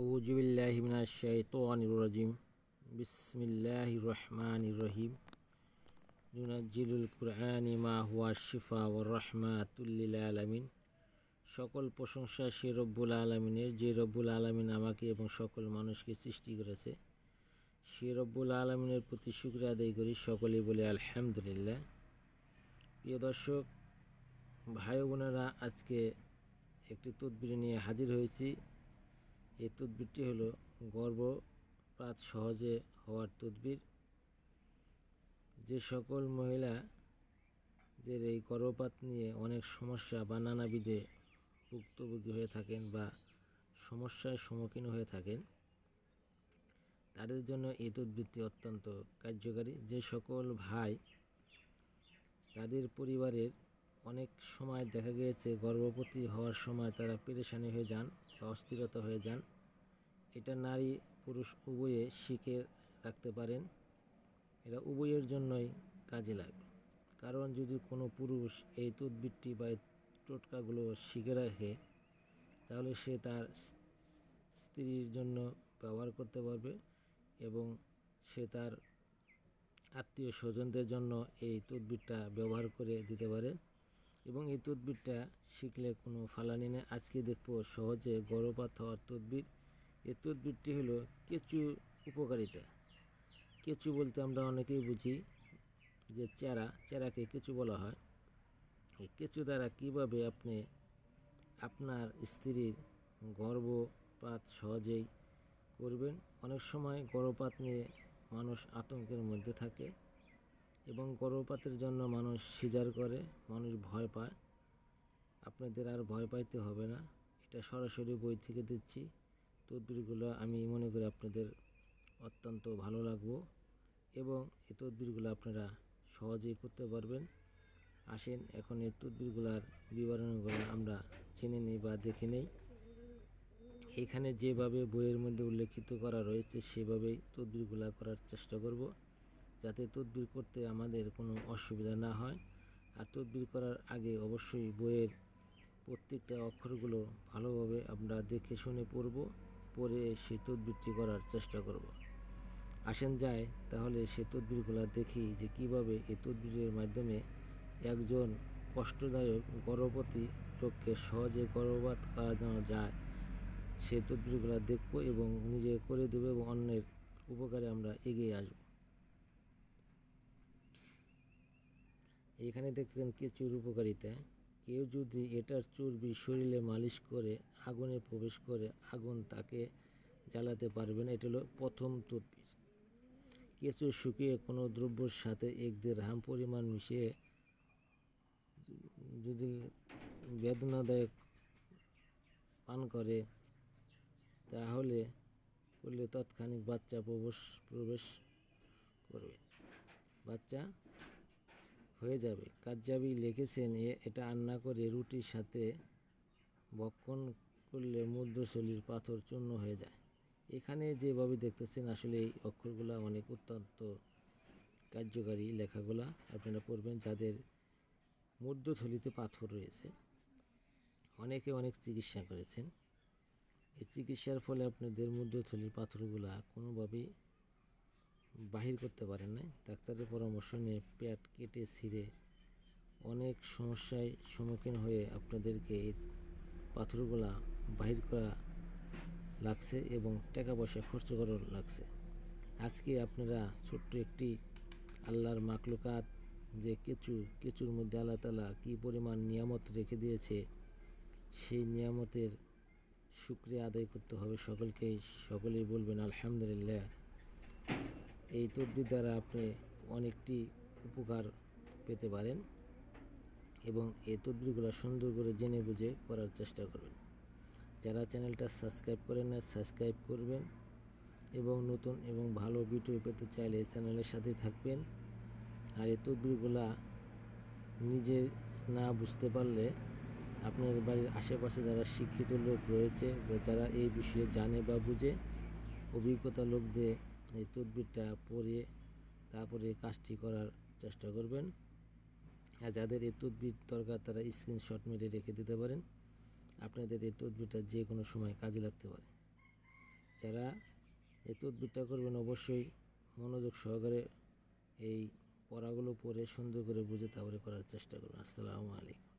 আউজুবিল্লাহ মিনাশাইতানির রাজিম বিসমিল্লাহির রহমানির রহিম নুনাজ্জিলুল কুরআনি মা হুয়া শিফা ওয়া রাহমাতুল আলামিন সকল প্রশংসা সে রব্বুল আলমিনের, যে রব্বুল আলমিন আমাকে এবং সকল মানুষকে সৃষ্টি করেছে। সে রব্বুল আলমিনের প্রতি শুক্র আদায় করি সকলে বলে আলহামদুলিল্লাহ। প্রিয় দর্শক, ভাই বোনেরা, আজকে একটি তদবির নিয়ে হাজির হয়েছি। এই তদবিরটি হলো গর্ভপাত সহজে হওয়ার তদবির। যে সকল মহিলাদের এই গর্ভপাত নিয়ে অনেক সমস্যা বা নানাবিধে ভুক্তভোগী হয়ে থাকেন বা সমস্যার সম্মুখীন হয়ে থাকেন, তাদের জন্য এই তদবিরটি অত্যন্ত কার্যকারী। যে সকল ভাই তাদের পরিবারের অনেক সময় দেখা গিয়েছে গর্ভবতী হওয়ার সময় তারা পেরেশানি হয়ে যান বা অস্থিরতা হয়ে যান। এটা নারী পুরুষ উভয়ে শিখে রাখতে পারেন। এটা উভয়ের জন্যই কাজে লাগবে। কারণ যদি কোনো পুরুষ এই তদবিরটি বা এই টোটকাগুলো শিখে রাখে, তাহলে সে তার স্ত্রীর জন্য ব্যবহার করতে পারবে এবং সে তার আত্মীয় স্বজনদের জন্য এই তদবিরটা ব্যবহার করে দিতে পারে। এবং এই তদবিরটা শিখলে কোনো ফালানি নেই। আজকে দেখব সহজে গর্ভপাত হওয়ার তদবির। এই তদবিরটি হলো কেঁচু উপকারিতা। কেঁচু বলতে আমরা অনেকেই বুঝি যে চেরা, চেরাকে কেঁচু বলা হয়। এই কেঁচু দ্বারা কীভাবে আপনি আপনার স্ত্রীর গর্ভপাত সহজেই করবেন? অনেক সময় গর্ভপাত নিয়ে মানুষ আতঙ্কের মধ্যে থাকে। এবং গর্ভপাতের জন্য মানুষ সিজার করে, মানুষ ভয় পায়। আপনাদের আর ভয় পাইতে হবে না। এটা সরাসরি বই থেকে দিচ্ছি। তদবিরগুলো আমি মনে করি আপনাদের অত্যন্ত ভালো লাগবো এবং এই তদবিরগুলো আপনারা সহজেই করতে পারবেন। আসেন, এখন এই তদবিরগুলার বিবরণগুলো আমরা জেনে নিই বা দেখে নেই। এখানে যেভাবে বইয়ের মধ্যে উল্লেখিত করা রয়েছে, সেভাবেই তদবিরগুলো করার চেষ্টা করব। যাতে তদবির করতে আমাদের কোনো অসুবিধা না হয়। আর তদবির করার আগে অবশ্যই বইয়ের প্রত্যেকটা অক্ষরগুলো ভালোভাবে আমরা দেখে শুনে পড়ব পরে সেই তদবিরটি করার চেষ্টা করব। আসেন যায় তাহলে সে তদবিরগুলো দেখি যে কীভাবে এই তদবিরের মাধ্যমে একজন কষ্টদায়ক গর্ভবতী লোককে সহজে গর্ভপাত করানো যায়। সেই তদবিরগুলো দেখব এবং নিজে করে দেবো এবং অন্যের উপকারে আমরা এগিয়ে আসব। এখানে দেখতেন কেঁচুর উপকারিতা কেউ যদি এটার চর্বি শরীরে মালিশ করে, আগুনে প্রবেশ করে, আগুন তাকে জ্বালাতে পারবেন এটা হলো প্রথম তদবির। কেঁচু শুকিয়ে কোনো দ্রব্যর সাথে এক দেড় হাম পরিমাণ মিশিয়ে যদি বেদনাদায়ক পান করে, তাহলে করলে তৎক্ষণিক বাচ্চা প্রবেশ প্রবেশ করবে। বাচ্চা হয়ে যাবে। কাজ্জাবি লিখেছেন এটা রান্না করে রুটির সাথে ভক্ষণ করলে মূর্ধশলীর পাথর চূর্ণ হয়ে যায়। এখানে যেভাবে দেখতেছেন, আসলে এই অক্ষরগুলো অনেক অত্যন্ত কার্যকারী লেখাগুলা আপনারা পড়বেন, যাদের মধ্যথলিতে পাথর রয়েছে। অনেকে অনেক চিকিৎসা করেছেন। এই চিকিৎসার ফলে আপনাদের মধ্যথলির পাথরগুলা কোনোভাবেই বাহির করতে পারেন না ডাক্তারের পরামর্শ নিয়ে পেট কেটে ছিঁড়ে অনেক সমস্যায় সম্মুখীন হয়ে আপনাদেরকে এই পাথরগুলা বাহির করা লাগছে এবং টাকা পয়সা খরচ করা লাগছে। আজকে আপনারা ছোট্ট একটি আল্লাহর মাকলুকাত যে কেঁচু, কেঁচুর মধ্যে আল্লাহ তালা কী পরিমাণ নিয়ামত রেখে দিয়েছে, সেই নিয়ামতের শুক্রিয়া আদায় করতে হবে সকলকেই। সকলেই বলবেন, আলহামদুলিল্লাহ। এই তদবির দ্বারা আপনি অনেকটি উপকার পেতে পারেন এবং এই তদবিরগুলো সুন্দর করে জেনে বুঝে করার চেষ্টা করবেন। যারা চ্যানেলটা সাবস্ক্রাইব করেন না সাবস্ক্রাইব করবেন এবং নতুন এবং ভালো ভিডিও পেতে চাইলে চ্যানেলের সাথে থাকবেন। আর এই তদবিরগুলা নিজে না বুঝতে পারলে আপনার বাড়ির আশেপাশে যারা শিক্ষিত লোক রয়েছে যারা এই বিষয়ে জানে বা বুঝে, অভিজ্ঞতা লোকদের এই তদবিরটা পরে তারপরে কাজটি করার চেষ্টা করবেন। আর যাদের এই তদবির দরকার, তারা স্ক্রিনশট মেরে রেখে দিতে পারেন। আপনাদের এই তদবিরটা যে কোনো সময় কাজে লাগতে পারে। যারা এই তদবিরটা করবেন, অবশ্যই মনোযোগ সহকারে এই পড়াগুলো পড়ে সুন্দর করে বুঝে তারপরে করার চেষ্টা করবেন। আসসালামু আলাইকুম।